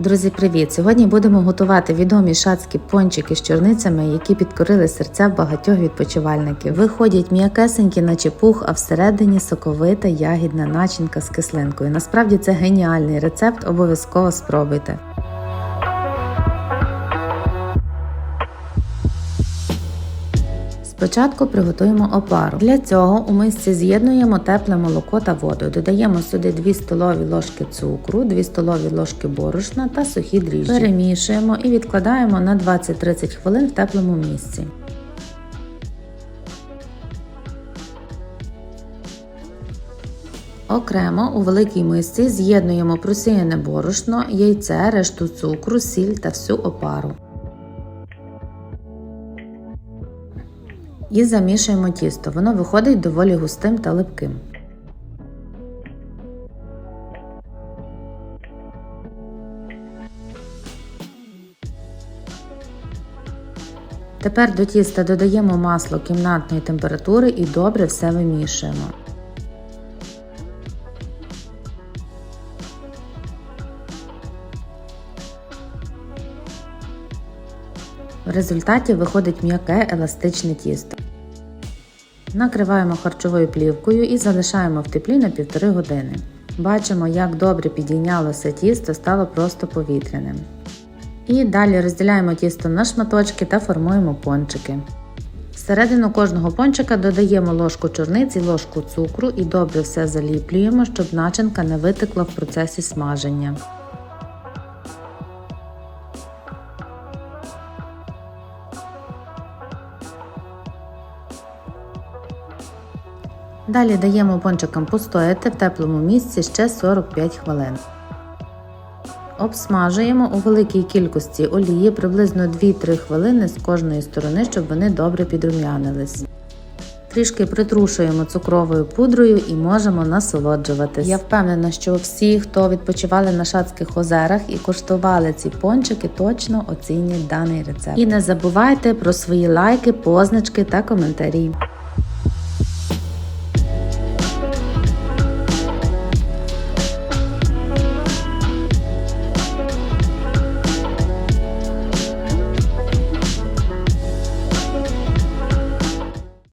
Друзі, привіт! Сьогодні будемо готувати відомі шацькі пончики з чорницями, які підкорили серця багатьох відпочивальників. Виходять м'якесенькі, наче пух, а всередині соковита ягідна начинка з кислинкою. Насправді це геніальний рецепт, обов'язково спробуйте. Спочатку приготуємо опару. Для цього у мисці з'єднуємо тепле молоко та воду. Додаємо сюди 2 столові ложки цукру, 2 столові ложки борошна та сухі дріжджі. Перемішуємо і відкладаємо на 20-30 хвилин в теплому місці. Окремо у великій мисці з'єднуємо просіяне борошно, яйце, решту цукру, сіль та всю опару. І замішуємо тісто. Воно виходить доволі густим та липким. Тепер до тіста додаємо масло кімнатної температури і добре все вимішуємо. В результаті виходить м'яке еластичне тісто. Накриваємо харчовою плівкою і залишаємо в теплі на півтори години. Бачимо, як добре підійнялося тісто, стало просто повітряним. І далі розділяємо тісто на шматочки та формуємо пончики. Всередину кожного пончика додаємо ложку чорниці, ложку цукру і добре все заліплюємо, щоб начинка не витекла в процесі смаження. Далі даємо пончикам постояти в теплому місці ще 45 хвилин. Обсмажуємо у великій кількості олії приблизно 2-3 хвилини з кожної сторони, щоб вони добре підрум'янились. Трішки притрушуємо цукровою пудрою і можемо насолоджуватись. Я впевнена, що всі, хто відпочивали на Шацьких озерах і коштували ці пончики, точно оцінять даний рецепт. І не забувайте про свої лайки, позначки та коментарі.